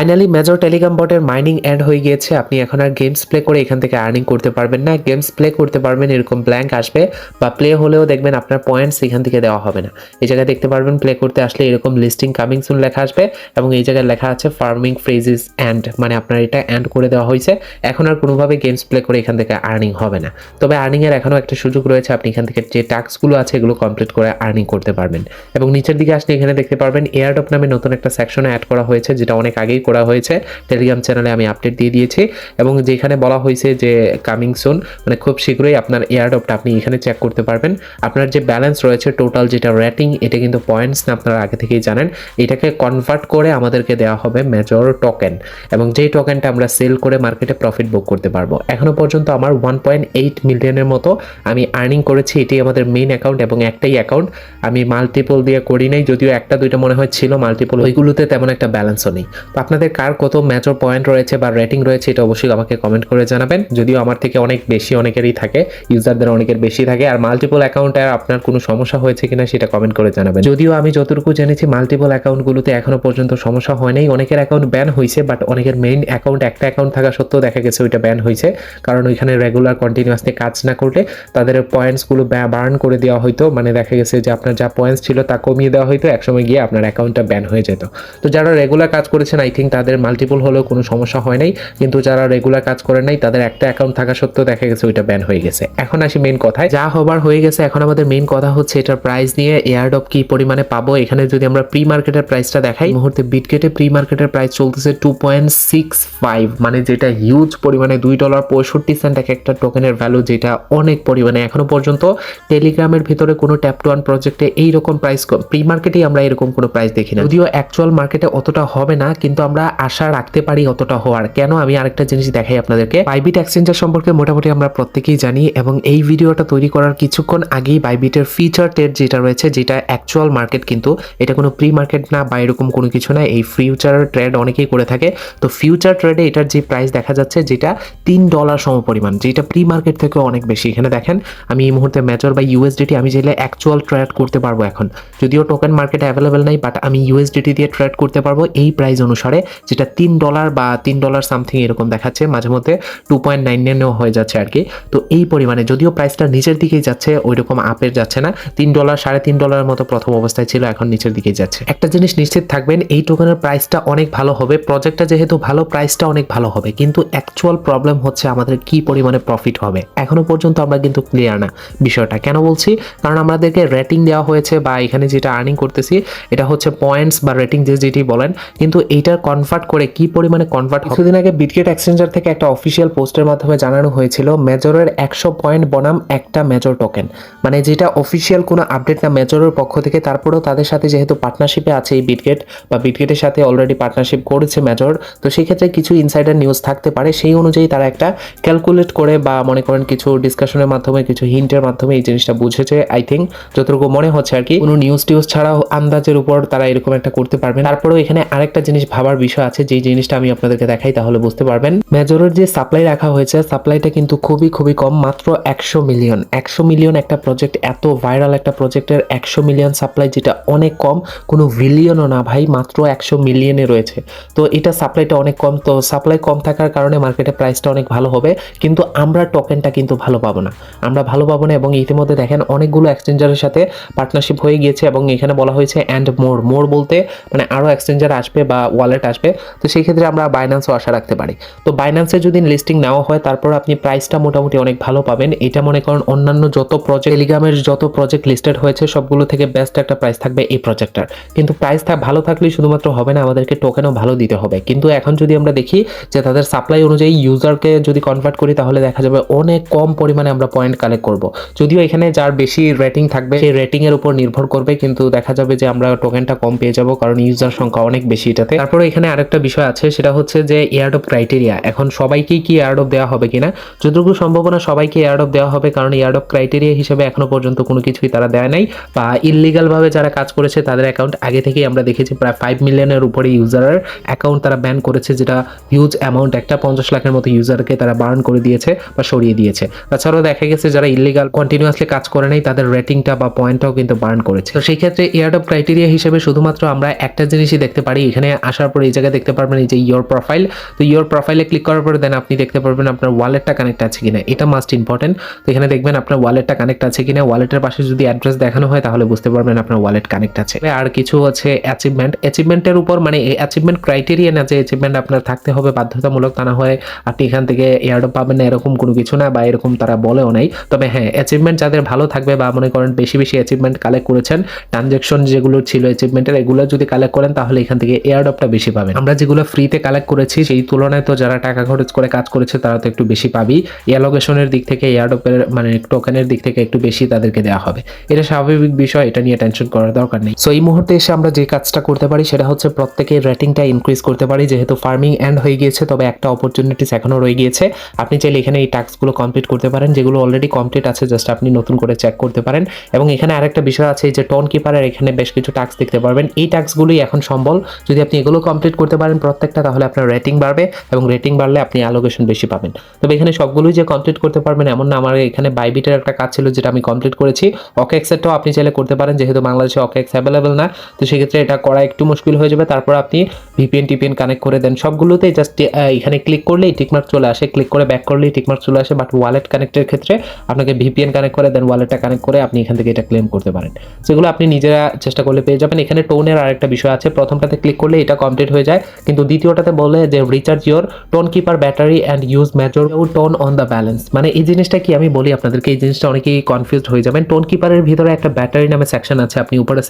Finally major Telegram বটের mining add হয়ে গিয়েছে। আপনি এখন আর গেমস প্লে করে এখান থেকে আর্নিং করতে পারবেন না। গেমস প্লে করতে পারবেন, এরকম ব্ল্যাঙ্ক আসবে বা প্লে হলেও দেখবেন আপনার পয়েন্টস এখান থেকে দেওয়া হবে না। এই জায়গায় দেখতে পারবেন প্লে করতে আসলে এরকম লিস্টিং কামিং সুন লেখা আসবে এবং এই জায়গায় লেখা আছে ফার্মিং ফ্রেজিস অ্যান্ড মানে আপনার এটা অ্যান্ড করে দেওয়া হয়েছে। এখন আর কোনোভাবে গেমস প্লে করে এখান থেকে আর্নিং হবে না। তবে আর্নিংয়ের এখনও একটা সুযোগ রয়েছে, আপনি এখান থেকে যে টাস্কগুলো আছে এগুলো কমপ্লিট করে আর্নিং করতে পারবেন। এবং নিচের দিকে আসলে এখানে দেখতে পারবেন এয়ারডপ নামে নতুন একটা সেকশনে অ্যাড করা হয়েছে, যেটা অনেক আগেই করা হয়েছে। টেলিগ্রাম চ্যানেলে আমি আপডেট দিয়ে দিয়েছি এবং যেখানে বলা হয়েছে যে কামিং সুন মানে খুব শীঘ্রই আপনার এয়ারডপটা আপনি এখানে চেক করতে পারবেন। আপনার যে ব্যালেন্স রয়েছে টোটাল যেটা রেটিং এটা কিন্তু পয়েন্টস না, আপনারা আগে থেকেই জানেন। এটাকে কনভার্ট করে আমাদেরকে দেওয়া হবে মেজর টোকেন এবং যেই টোকেনটা আমরা সেল করে মার্কেটে প্রফিট বুক করতে পারব। এখনও পর্যন্ত আমার ওয়ান পয়েন্ট এইট মিলিয়নের মতো আমি আর্নিং করেছি। এটি আমাদের মেইন অ্যাকাউন্ট এবং একটাই অ্যাকাউন্ট আমি মাল্টিপল দিয়ে করি নাই, যদিও একটা, দুইটা মনে হয় ছিল মাল্টিপল ওইগুলোতে তেমন একটা ব্যালেন্সও নেই। তো আপনাদের কার কত ম্যাচর পয়েন্ট রয়েছে বা রেটিং রয়েছে এটা অবশ্যই আমাকে কমেন্ট করে জানাবেন। যদিও আমার থেকে অনেক বেশি অনেকেরই থাকে ইউজারদের অনেকের বেশি থাকে, আর মাল্টিপল অ্যাকাউন্টে আপনার কোনো সমস্যা হয়েছে কিনা সেটা কমেন্ট করে জানাবেন। যদিও আমি যতটুকু জেনেছি মাল্টিপল অ্যাকাউন্টগুলোতে এখনও পর্যন্ত সমস্যা হয় নাই। অনেকের অ্যাকাউন্ট ব্যান হয়েছে বাট অনেকের মেইন অ্যাকাউন্ট একটা অ্যাকাউন্ট থাকা সত্ত্বেও দেখা গেছে ওইটা ব্যান হয়েছে কারণ ওইখানে রেগুলার কন্টিনিউয়াসলি কাজ না করলে তাদের পয়েন্টসগুলো বার্ন করে দেওয়া হয়তো মানে দেখা গেছে যে আপনার যা পয়েন্টস ছিল তা কমিয়ে দেওয়া হয়তো একসময় গিয়ে আপনার অ্যাকাউন্টটা ব্যান হয়ে যেত। তো যারা রেগুলার কাজ করেছেন আই থিঙ্ক তাদের মাল্টিপল হলেও কোনো সমস্যা হয় নাই। কিন্তু যারা রেগুলার কাজ করে নাই, তাদের একটা অ্যাকাউন্ট থাকা সত্ত্বেও দেখা গেছে ওইটা ব্যান হয়ে গেছে। এখন আসি মেন কথায়। যা হবার হয়ে গেছে, এখন আমাদের মেন কথা হচ্ছে এটার প্রাইস নিয়ে এয়ারডপ কি পরিমাণে পাবো? এখানে যদি আমরা প্রি মার্কেটের প্রাইসটা দেখাই মুহূর্তে বিটগেটে প্রি মার্কেটের প্রাইস চলতেছে টু পয়েন্ট সিক্স ফাইভ মানে যেটা হিউজ পরিমাণে দুই ডলার পঁয়ষট্টি সেন্ট এক একটা টোকেনের ভ্যালু যেটা অনেক পরিমাণে এখনও পর্যন্ত। টেলিগ্রামের ভিতরে কোনো ট্যাপ টু ওয়ান প্রজেক্টে এইরকম প্রাইস প্রি মার্কেটেই আমরা এরকম কোনো প্রাইস দেখি না। যদিও অ্যাকচুয়াল মার্কেটে অতটা হবে না, কিন্তু আমরা আশা রাখতে পারি অতটা হওয়ার। কেন? আমি আরেকটা জিনিস দেখাই আপনাদেরকে। বাইবিট এক্সচেঞ্জার সম্পর্কে মোটামুটি আমরা প্রত্যেকেই জানি এবং এই ভিডিওটা তৈরি করার কিছুক্ষণ আগেই বাইবিটের ফিচার টেট যেটা রয়েছে, যেটা অ্যাকচুয়াল মার্কেট কিন্তু, এটা কোনো প্রি মার্কেট না বা এরকম কোনো কিছু না, এই ফিউচার ট্রেড অনেকেই করে থাকে। তো ফিউচার ট্রেডে এটার যে প্রাইস দেখা যাচ্ছে, যেটা তিন ডলার সম পরিমাণ যেটা প্রি মার্কেট থেকে অনেক বেশি। এখানে দেখেন, আমি এই মুহূর্তে ম্যাচর বা ইউএসডিটি আমি চাইলে অ্যাকচুয়াল ট্রেড করতে পারব এখন। যদিও টোকেন মার্কেটে অ্যাভেলেবেল নাই বাট আমি ইউএসডিটি দিয়ে ট্রেড করতে পারব, এই প্রাইস অনুসারে। যেটা তিন ডলার বা তিন ডলার সামথিং এরকম দেখাচ্ছে, মাঝে মধ্যে টু পয়েন্ট নাইন নাইনও হয়ে যাচ্ছে আর কি তো এই পরিমাণে, যদিও প্রাইসটা নিচের দিকেই যাচ্ছে ওই রকম আপের যাচ্ছে না, তিন ডলার সাড়ে তিন ডলারের মতো প্রথম অবস্থায় ছিল, এখন নিচের দিকেই যাচ্ছে। একটা জিনিস নিশ্চিত থাকবেন, এই টোকেনের প্রাইসটা অনেক ভালো হবে প্রজেক্টটা যেহেতু ভালো প্রাইসটা অনেক ভালো হবে, কিন্তু অ্যাকচুয়াল প্রবলেম হচ্ছে আমাদের কি পরিমাণে প্রফিট হবে। এখনও পর্যন্ত আমরা কিন্তু ক্লিয়ার না বিষয়টা। কেন বলছি? কারণ আমাদেরকে রেটিং দেওয়া হয়েছে বা এখানে যেটা আর্নিং করতেছি, এটা হচ্ছে পয়েন্টস বা রেটিং যে যেটি বলেন, কিন্তু এইটার কনভার্ট করে কি পরিমাণে কনভার্ট কিছুদিন আগে বিটগেট এক্সচেঞ্জার থেকে একটা অফিসিয়াল পোস্টের মাধ্যমে জানানো হয়েছিল, মেজরের একশো পয়েন্ট বনাম একটা মেজর টোকেন মানে যেটা অফিসিয়াল কোনো আপডেট না মেজরের পক্ষ থেকে। তারপরেও তাদের সাথে যেহেতু পার্টনারশিপে আছে এই বিটগেট বা বিটগেটের সাথে অলরেডি পার্টনারশিপ করেছে মেজর তো সেই ক্ষেত্রে কিছু ইনসাইডার নিউজ থাকতে পারে। সেই অনুযায়ী তারা একটা ক্যালকুলেট করে, বা মনে করেন কিছু ডিসকাশনের মাধ্যমে, কিছু হিন্টের মাধ্যমে এই জিনিসটা বুঝেছে আই থিঙ্ক যতটুকু মনে হচ্ছে আর কি, কোনো নিউজ টিউজ ছাড়াও আন্দাজের উপর তারা এরকম একটা করতে পারবেন তারপরেও এখানে আরেকটা জিনিস ভাবার বিষয় আছে, যেই জিনিসটা আমি আপনাদেরকে দেখাই, তাহলে বুঝতে পারবেন। মেজরের যে সাপ্লাই রাখা হয়েছে সাপ্লাইটা কিন্তু খুবই খুবই কম, মাত্র একশো মিলিয়ন একশো মিলিয়ন একটা প্রজেক্ট এত ভাইরাল একটা প্রজেক্টের একশো মিলিয়ন সাপ্লাই যেটা অনেক কম, কোনো ভিলিয়নও না ভাই, মাত্র একশো মিলিয়নে রয়েছে। তো এটা সাপ্লাইটা অনেক কম, তো সাপ্লাই কম থাকার কারণে মার্কেটে প্রাইসটা অনেক ভালো হবে, কিন্তু আমরা টোকেনটা কিন্তু ভালো পাবো না। আমরা ভালো পাবো না, এবং ইতিমধ্যে দেখেন, অনেকগুলো এক্সচেঞ্জারের সাথে পার্টনারশিপ হয়ে গিয়েছে, এবং এখানে বলা হয়েছে অ্যান্ড মোর মোর বলতে মানে আরও এক্সচেঞ্জার আসবে বা ওয়ালেট আসবে, তো সেই ক্ষেত্রে আমরা বাইন্যান্সও আশা রাখতে পারি। তো বাইন্যান্সে যদি লিস্টিং নেওয়া হয়, তারপর আপনি প্রাইসটা মোটামুটি অনেক ভালো পাবেন। এটা মনে করেন অন্যান্য যত প্রজেক্ট টেলিগ্রামের যত প্রজেক্ট লিস্টেড হয়েছে, সবগুলো থেকে বেস্ট একটা প্রাইস থাকবে এই প্রজেক্টটার কিন্তু প্রাইস থাক ভালো থাকলেই শুধুমাত্র হবে না, আমাদেরকে টোকেনও ভালো দিতে হবে। কিন্তু এখন যদি আমরা দেখি যে তাদের সাপ্লাই অনুযায়ী ইউজারকে যদি কনভার্ট করি, তাহলে দেখা যাবে অনেক কম পরিমাণে আমরা পয়েন্ট কালেক্ট করব। যদিও এখানে যার বেশি রেটিং থাকবে, সেই রেটিং এর উপর নির্ভর করবে, কিন্তু দেখা যাবে যে আমরা টোকেনটা কম পেয়ে যাব, কারণ ইউজার সংখ্যা অনেক বেশি এটাতে। তারপরে আরেকটা বিষয় আছে, সেটা হচ্ছে যে এয়ারডপ ক্রাইটেরিয়া এখন সবাইকেই কি এয়ারডপ দেওয়া হবে কিনা? যতটুকু সম্ভাবনা সবাইকে এয়ারডপ দেওয়া হবে, কারণ এয়ারডপ ক্রাইটেরিয়া হিসেবে এখনও পর্যন্ত কোনো কিছুই তারা দেয় নাই বা ইললিগাল ভাবে যারা কাজ করেছে, তাদের অ্যাকাউন্ট আগে থেকেই আমরা দেখেছি প্রায় ফাইভ মিলিয়নের উপরে ইউজারের অ্যাকাউন্ট তারা ব্যান করেছে, যেটা হিউজ অ্যামাউন্ট একটা পঞ্চাশ লাখের মতো ইউজারকে তারা বার্ন করে দিয়েছে বা সরিয়ে দিয়েছে। তাছাড়াও দেখা গেছে যারা ইলিগাল কন্টিনিউয়াসলি কাজ করে নাই, তাদের রেটিংটা বা পয়েন্টটাও কিন্তু বার্ন করেছে। তো সেই ক্ষেত্রে এয়ারডপ ক্রাইটেরিয়া হিসেবে শুধুমাত্র আমরা একটা জিনিসই দেখতে পারি, এখানে আসার পরে এই জায়গায় দেখতে পারবেন এই যে ইয়োর প্রোফাইল তো ইয়োর প্রোফাইলে ক্লিক করার পরে দেন আপনি দেখতে পারবেন আপনার ওয়ালেটটা কানেক্ট আছে কিনা। এটা মাস্ট ইম্পর্টেন্ট তো এখানে দেখবেন আপনার ওয়ালেটটা কানেক্ট আছে কিনা। ওয়ালেটের পাশে যদি অ্যাড্রেস দেখানো হয় তাহলে বুঝতে পারবেন আপনার ওয়ালেট কানেক্ট আছে। আর কিছু হচ্ছে অ্যাচিভমেন্ট অ্যাচিভমেন্টের উপর মানে এই অ্যাচিভমেন্ট ক্রাইটেরিয়া না যে অ্যাচিভমেন্ট আপনার থাকতে হবে, বাধ্যতামূলক তা না হয় আপনি এখান থেকে এয়ারডপ পাবেন না, এরকম কোনো কিছু না বা এরকম তারা বলেও নাই। তবে হ্যাঁ অ্যাচিভমেন্ট যাদের ভালো থাকবে বা মনে করেন বেশি বেশি অ্যাচিভমেন্ট কালেক্ট করেছেন ট্রানজ্যাকশন যেগুলো ছিল অ্যাচিভমেন্টের এগুলো যদি কালেক্ট করেন তাহলে এখান থেকে এয়ারডপটা বেশি পাবেন। আমরা যেগুলো ফ্রিতে কালেক্ট করেছি, সেই তুলনায় তো যারা টাকা খরচ করে কাজ করেছে, তারা তো একটু বেশি পাবি। অ্যালোকেশনের দিক থেকে এয়ারডপের মানে টোকেনের দিক থেকে একটু বেশি তাদেরকে দেওয়া হবে। এটা স্বাভাবিক বিষয়, এটা নিয়ে টেনশন করার দরকার নেই। সো এই মুহূর্তে এসে আমরা যে কাজটা করতে পারি, সেটা হচ্ছে প্রত্যেকের রেটিংটা ইনক্রিজ করতে পারি। যেহেতু ফার্মিং এন্ড হয়ে গিয়েছে, তবে একটা অপরচুনিটিস এখনও রয়ে গিয়েছে। আপনি চাইলে এখানে এই টাস্কগুলো কমপ্লিট করতে পারেন, যেগুলো অলরেডি কমপ্লিট আছে জাস্ট আপনি নতুন করে চেক করতে পারেন। এবং এখানে আরেকটা বিষয় আছে যে টোন কিপারের এখানে বেশ কিছু টাস্ক দেখতে পারবেন। এই টাস্কগুলোই এখন সম্বল। যদি আপনি এগুলো কমপ্লিট করতে পারেন প্রত্যেকটা, তাহলে আপনার রেটিং বাড়বে এবং রেটিং বাড়লে আপনি অ্যালোকেশন বেশি পাবেন। তবে এখানে সবগুলোই যে কমপ্লিট করতে পারবেন এমন না, আমার এখানে বাইবিটের একটা কাজ ছিল যেটা আমি কমপ্লিট করেছি। অকেক্সেরটাও আপনি চাইলে করতে পারেন, যেহেতু বাংলাদেশে অকেক্স অ্যাভেলেবেল না, তো সেক্ষেত্রে এটা করা একটু মুশকিল হয়ে যাবে। তারপর আপনি ভিপিএন টিপিএন কানেক্ট করে দেন। সবগুলোতেই জাস্ট এখানে ক্লিক করলেই টিকমার্ক চলে আসে। ক্লিক করে ব্যাক করলেই টিকমার্ক চলে আসে। বাট ওয়ালেট কানেক্টের ক্ষেত্রে আপনাকে ভিপিএন কানেক্ট করে দেন ওয়ালেটটা কানেক্ট করে আপনি এখান থেকে এটা ক্লেম করতে পারেন। সেগুলো আপনি নিজেরা চেষ্টা করলে পেয়ে যাবেন। এখানে টোনের আরেকটা বিষয় আছে। প্রথমটাতে ক্লিক করলে এটা কমপ্লিট যায়। কিন্তু দ্বিতীয়টাতে বলে যে recharge your Tonkeeper battery and use major TON on the balance মানে এই জিনিসটা কি আমি বলি আপনাদেরকে? এই জিনিসটা অনেকেই কনফিউজড হয়ে যাবেন। টোন কিপারের ভিতরে একটা ব্যাটারি নামে সেকশন আছে। আপনি উপরে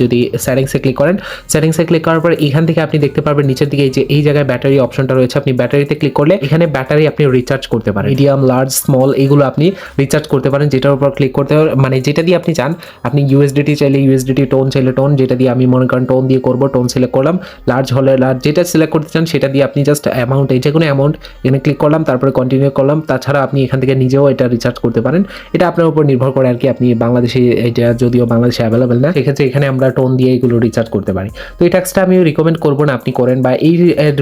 যদি সেটিংসে ক্লিক করেন সেটিংসে ক্লিক করার পর এখান থেকে আপনি দেখতে পারবেন নিচের দিকে এই যে, এই জায়গায় ব্যাটারি অপশনটা রয়েছে। আপনি ব্যাটারিতে ক্লিক করলে এখানে ব্যাটারি আপনি রিচার্জ করতে পারেন। মিডিয়াম লার্জ স্মল এগুলো আপনি রিচার্জ করতে পারেন। যেটার উপর ক্লিক করতে মানে যেটা দিয়ে আপনি চান আপনি ইউএসডিটি চাইলে ইউএসডিটি টোন চাইলে টোন যেটা দিয়ে আমি মনে করেন টোন দিয়ে করব টোন সিলেক্ট করলাম। লার্জ হলে লার্জ যেটা সিলেক্ট করতে চান সেটা দিয়ে আপনি জাস্ট অ্যামাউন্ট এই যে কোনো অ্যামাউন্ট এখানে ক্লিক করলাম, তারপরে কন্টিনিউ করলাম, তাছাড়া আপনি এখান থেকে নিজেও এটা রিচার্জ করতে পারেন। এটা আপনার উপর নির্ভর করে আর কি আপনি বাংলাদেশে এটা যদিও বাংলাদেশে অ্যাভেলেবেল না, সেক্ষেত্রে এখানে আমরা টোন দিয়ে এগুলো রিচার্জ করতে পারি। তো এই ট্যাক্সটা আমি রিকমেন্ড করব না, আপনি করেন বা এই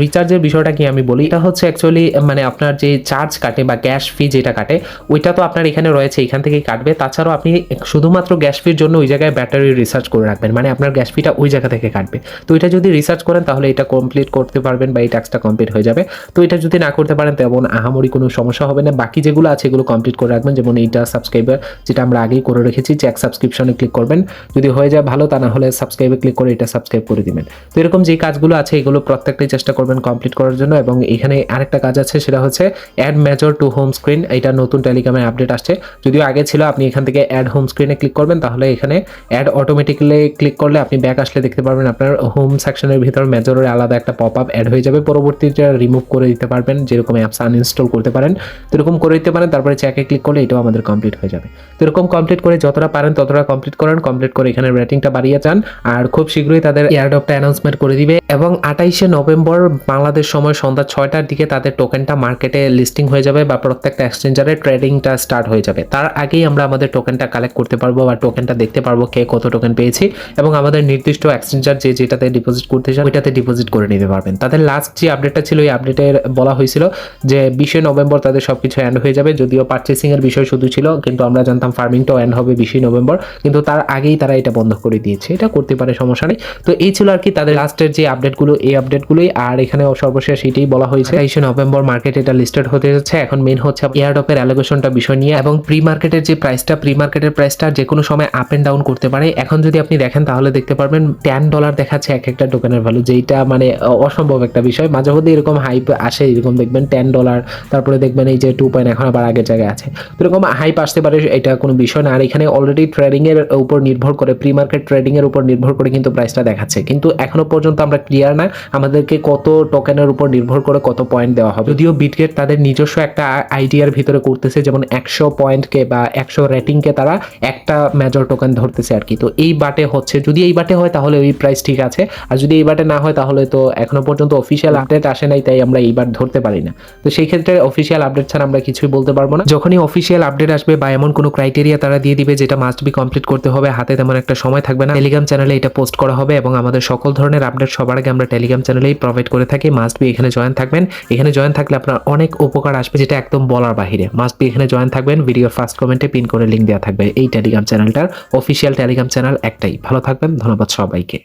রিচার্জের বিষয়টা কি আমি বলি, এটা হচ্ছে অ্যাকচুয়ালি মানে আপনার যে চার্জ কাটে বা গ্যাস ফি যেটা কাটে, ওইটা তো আপনার এখানে রয়েছে, এখান থেকেই কাটবে। তাছাড়াও আপনি শুধুমাত্র গ্যাস ফির জন্য ওই জায়গায় ব্যাটারি রিসার্চ করে রাখবেন মানে আপনার গ্যাস ফিটা ওই জায়গা থেকে কাটবে। তো এটা যদি রিসার্চ করেন তাহলে এটা কমপ্লিট করতে পারবেন বা এই ট্যাক্সটা কমপ্লিট হয়ে যাবে। তো এটা যদি না করতে পারেন, তেমন আহামরি কোনো সমস্যা হবে না। বাকি যেগুলো আছে, এগুলো কমপ্লিট করে রাখবেন। যেমন এইটা সাবস্ক্রাইবার যেটা আমরা আগেই করে রেখেছি চেক সাবস্ক্রিপশনে ক্লিক করবেন। যদি হয়ে যায় ভালো, তা না হলে সাবস্ক্রাইবে ক্লিক করে এটা সাবস্ক্রাইব করে দিবেন। তো এরকম যে কাজগুলো আছে, এগুলো প্রত্যেকটাই চেষ্টা করবেন কমপ্লিট করার জন্য। এবং এখানে আরেকটা কাজ আছে, সেটা হচ্ছে add major to home screen এটা নতুন টেলিগ্রামে আপডেট আসছে। যদিও আগে ছিল, আপনি এখান থেকে অ্যাড হোম স্ক্রিনে ক্লিক করবেন। তাহলে এখানে অ্যাড অটোমেটিক্যালি ক্লিক করলে আপনি ব্যাক আসলে দেখতে পারবেন আপনার হোম সেকশনের ভিতর মেজরের আলাদা একটা পপ আপ অ্যাড হয়ে যাবে। পরবর্তীতে রিমুভ করে দিতে পারবেন, যেরকম অ্যাপস আনইনস্টল করতে পারেন তো এরকম করে দিতে পারেন, তারপরে চেকে ক্লিক করলে এটাও আমাদের কমপ্লিট হয়ে যাবে। তো এরকম কমপ্লিট করে যতটা পারেন ততটা কমপ্লিট করেন কমপ্লিট করে এখানে রেটিংটা বাড়িয়ে যান, আর খুব শীঘ্রই তাদের এয়ারডপটা অ্যানাউন্সমেন্ট করে দিবে। এবং আঠাইশে নভেম্বর বাংলাদেশ সময় সন্ধ্যা ছয়টার দিকে তাদের টোকেনটা মার্কেটে লিস্টিং হয়ে যাবে বা প্রত্যেকটা এক্সচেঞ্জারে ট্রেডিংটা স্টার্ট হয়ে যাবে। তার আগেই আমরা আমাদের টোকেনটা কালেক্ট করতে পারব বা টোকেনটা দেখতে পারব কে কত টোকেন পেয়েছি। এবং আমাদের নির্দিষ্ট এক্সচেঞ্জার যে যেটাতে ডিপোজিট করতে চান, ওইটাতে ডিপোজিট করে নিতে পারবেন। তাদের লাস্ট যে আপডেটটা ছিল, এই আপডেটের বলা হয়েছিল যে বিশে নভেম্বর তাদের সব কিছু অ্যান্ড হয়ে যাবে। যদিও পারচেসিং এর বিষয় শুধু ছিল, কিন্তু আমরা জানতাম ফার্মিংটাও অ্যান্ড হবে বিশে নভেম্বর, কিন্তু তার আগেই তারা এটা বন্ধ করে দিয়েছে। এটা করতে পারে, সমস্যা নেই। তো এই ছিল আর কি তাদের লাস্টের যে আপডেটগুলো এই আপডেটগুলোই আর এখানে সর্বশেষ এটাই বলা হয়েছে। তেইশে নভেম্বর মার্কেটে এটা লিস্টেড হতে যাচ্ছে। এখন মেন হচ্ছে এয়ারডপের অ্যালোকেশনটা বিষয় নিয়ে। এবং প্রি মার্কেটের যে প্রাইসটা প্রি মার্কেটের প্রাইসটা যে কোনো সময় আপ এন্ড ডাউন করতে পারে। এখন যদি আপনি দেখেন, তাহলে দেখতে পারবেন টেন ডলার দেখাচ্ছে এক একটা টোকেনের ভ্যালু যেটা মানে অসম্ভব একটা বিষয়। মাঝে মধ্যে এরকম হাইপ আসে, এরকম দেখবেন টেন ডলার তারপরে দেখবেন এই যে টু পয়েন্ট এখন আবার আগের জায়গায় আছে। তো এরকম হাইপ আসতে পারে, এটা কোনো বিষয় না। আর এখানে অলরেডি ট্রেডিং এর উপর নির্ভর করে প্রি মার্কেট ট্রেডিং এর উপর নির্ভর করে কিন্তু প্রাইসটা দেখাচ্ছে। কিন্তু এখনও পর্যন্ত আমরা ক্লিয়ার না, আমাদেরকে কত টোকেনের উপর নির্ভর করে কত পয়েন্ট দেওয়া হবে। যদিও বিটগেট তাদের নিজস্ব একটা আইডিয়ার ভিতরে করতেছে, যেমন একশো পয়েন্টকে বা একশো রেটিংকে তারা একটা মেজর টোকেন ধরতেছে আর কি। তো এই বাটে হচ্ছে, যদি এই বাটে হয় তাহলে ওই প্রাইস ঠিক আছে। আর যদি এই বাটে না হয় তাহলে তো এখনও পর্যন্ত অফিসিয়াল আপডেট আসে নাই, তাই আমরা এইবার ধরতে পারি না। তো সেই ক্ষেত্রে অফিসিয়াল আপডেট ছাড়া আমরা কিছুই বলতে পারব না। যখনই অফিসিয়াল আপডেট আসবে বা এমন কোনো ক্রাইটেরিয়া তারা দিয়ে দিবে যেটা মাস্ট বি কমপ্লিট করতে হবে, হাতে তেমন একটা সময় থাকবে না। টেলিগ্রাম চ্যানেলে এটা পোস্ট করা হবে এবং আমাদের সকল ধরনের আপডেট সবার আগে আমরা টেলিগ্রাম চ্যানেলেই প্রোভাইড করে থাকি। মাস্ট বি এখানে জয়েন থাকবেন। এখানে জয়েন থাকলে আপনার অনেক উপকার আসবে যেটা একদম বলার বাহিরে। মাস্ট বি এখানে জয়েন থাকবেন। ভিডিওর ফার্স্ট কমেন্টে পিন করে লিঙ্ক দেওয়া থাকবে। এই টেলিগ্রাম চ্যানেলটার অফিসিয়াল টেলিগ্রাম চ্যানেল একটাই। ভালো থাকবেন। ধন্যবাদ সবাইকে।